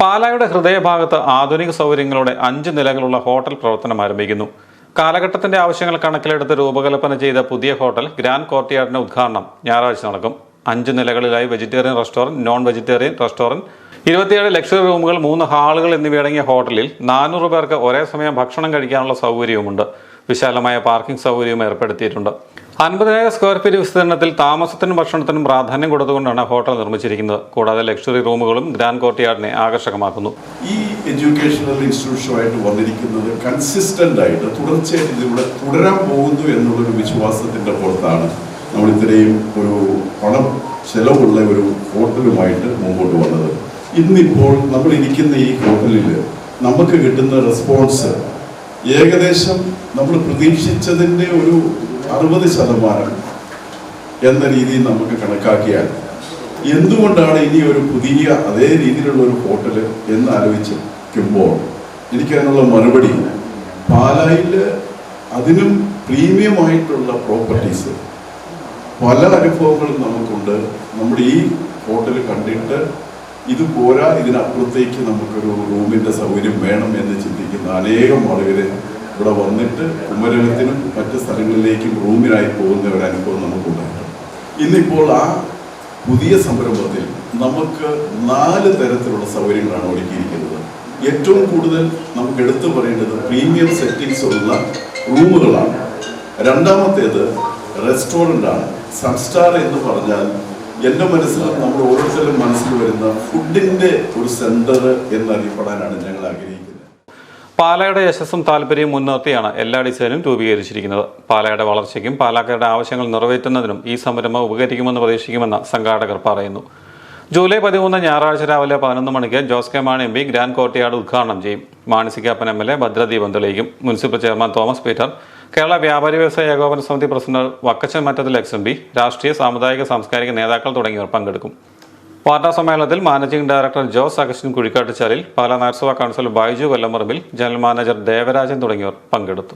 പാലായുടെ ഹൃദയഭാഗത്ത് ആധുനിക സൗകര്യങ്ങളോടെ അഞ്ച് നിലകളുള്ള ഹോട്ടൽ പ്രവർത്തനം ആരംഭിക്കുന്നു. കാലഘട്ടത്തിന്റെ ആവശ്യങ്ങൾ കണക്കിലെടുത്ത് രൂപകൽപ്പന ചെയ്ത പുതിയ ഹോട്ടൽ ഗ്രാൻഡ് കോർട്ടിയാർഡിന്റെ ഉദ്ഘാടനം ഞായറാഴ്ച നടക്കും. അഞ്ച് നിലകളിലായി vegetarian restaurant non vegetarian restaurant ഇരുപത്തിയേഴ് ലക്ഷറി റൂമുകൾ മൂന്ന് ഹാളുകൾ എന്നിവയടങ്ങിയ ഹോട്ടലിൽ നാനൂറ് പേർക്ക് ഒരേ സമയം ഭക്ഷണം കഴിക്കാനുള്ള സൗകര്യവുമുണ്ട്. വിശാലമായ പാർക്കിംഗ് സൗകര്യവും ഏർപ്പെടുത്തിയിട്ടുണ്ട്. അൻപതിനായിരം സ്ക്വയർ ഫീറ്റ് വിസ്തീർണത്തിൽ താമസത്തിനും ഭക്ഷണത്തിനും പ്രാധാന്യം കൊടുത്തുകൊണ്ടാണ് ഹോട്ടൽ നിർമ്മിച്ചിരിക്കുന്നത്. കൂടാതെ ലക്ഷറി റൂമുകളും ഗ്രാൻഡ് കോർട്ട്യാർഡിനെ ആകർഷകമാക്കുന്നു. ഈ എഡ്യൂക്കേഷണൽ ഇൻസ്റ്റിറ്റ്യൂഷനുമായിട്ട് വന്നിരിക്കുന്നത് കൺസിസ്റ്റന്റ് ആയിട്ട് തുടർച്ചയായിട്ട് ഇതിവിടെ തുടരാൻ പോകുന്നു എന്നുള്ളൊരു വിശ്വാസത്തിന്റെ പുറത്താണ് നമ്മൾ ഇത്രയും ഒരു പണം ചെലവുള്ള ഒരു ഹോട്ടലുമായിട്ട് മുമ്പോട്ട് വന്നത്. ഇന്നിപ്പോൾ നമ്മൾ ഇരിക്കുന്ന ഈ ഹോട്ടലിൽ നമുക്ക് കിട്ടുന്ന റെസ്പോൺസ് ഏകദേശം നമ്മൾ പ്രതീക്ഷിച്ചതിന്റെ ഒരു അറുപത് ശതമാനം എന്ന രീതിയിൽ നമുക്ക് കണക്കാക്കിയാൽ എന്തുകൊണ്ടാണ് ഇനി ഒരു പുതിയ അതേ രീതിയിലുള്ള ഒരു ഹോട്ടൽ എന്ന് ആലോചിക്കുമ്പോൾ എനിക്കതിനുള്ള മറുപടി പാലായിൽ അതിനും പ്രീമിയം ആയിട്ടുള്ള പ്രോപ്പർട്ടീസ് പല അനുഭവങ്ങളും നമുക്കുണ്ട്. നമ്മുടെ ഈ ഹോട്ടൽ കണ്ടിട്ട് ഇത് പോരാ ഇതിനപ്പുറത്തേക്ക് നമുക്കൊരു റൂമിന്റെ സൗകര്യം വേണം എന്ന് ചിന്തിക്കുന്ന അനേകം ആളുകൾ ഇവിടെ വന്നിട്ട് കുമരകത്തിനും മറ്റ് സ്ഥലങ്ങളിലേക്കും റൂമിലായി പോകുന്ന ഒരു അനുഭവം നമുക്കുണ്ടായിട്ടുണ്ട്. ഇന്നിപ്പോൾ ആ പുതിയ സംരംഭത്തിൽ നമുക്ക് നാല് തരത്തിലുള്ള സൗകര്യങ്ങളാണ് ഒരുക്കിയിരിക്കുന്നത്. ഏറ്റവും കൂടുതൽ നമുക്ക് എടുത്തു പറയേണ്ടത് പ്രീമിയം സെറ്റിങ്സ് ഉള്ള റൂമുകളാണ്. രണ്ടാമത്തേത് റെസ്റ്റോറന്റ് ആണ് സൺസ്റ്റാർ എന്ന് പറഞ്ഞാൽ എന്റെ മനസ്സിൽ നമ്മൾ ഓരോരുത്തരും മനസ്സിൽ വരുന്ന ഫുഡിന്റെ ഒരു സെന്റർ എന്നറിയപ്പെടാനാണ് ഞങ്ങൾ ആഗ്രഹിക്കുന്നത്. പാലായുടെ യശസ്സും താല്പര്യവും മുൻനിർത്തിയാണ് എല്ലാ ഡിസൈനും രൂപീകരിച്ചിരിക്കുന്നത്. പാലയുടെ വളർച്ചയ്ക്കും പാലാക്കാരുടെ ആവശ്യങ്ങൾ നിറവേറ്റുന്നതിനും ഈ സംരംഭം ഉപകരിക്കുമെന്ന് പ്രതീക്ഷിക്കുമെന്ന് സംഘാടകർ പറയുന്നു. ജൂലൈ പതിമൂന്ന് ഞായറാഴ്ച രാവിലെ പതിനൊന്ന് മണിക്ക് Jose K Mani M P grand courtyard ഉദ്ഘാടനം ചെയ്യും. മാനസികാപ്പൻ എം എൽ എ ഭദ്രദീപം തെളിയിക്കും. Municipal chairman Thomas Peter Kerala വ്യാപാരി വ്യവസായ ഏകോപന സമിതി president Vakkachan Mattathil ex M P രാഷ്ട്രീയ സാമുദായിക സാംസ്കാരിക നേതാക്കൾ തുടങ്ങിയവർ പങ്കെടുക്കും. വാർത്താ സമ്മേളനത്തിൽ managing director Jose Augustine Kuzhikattuchalil Pala നഗരസഭാ councillor Baiju Vellamarambil general manager Devarajan തുടങ്ങിയവർ പങ്കെടുത്തു.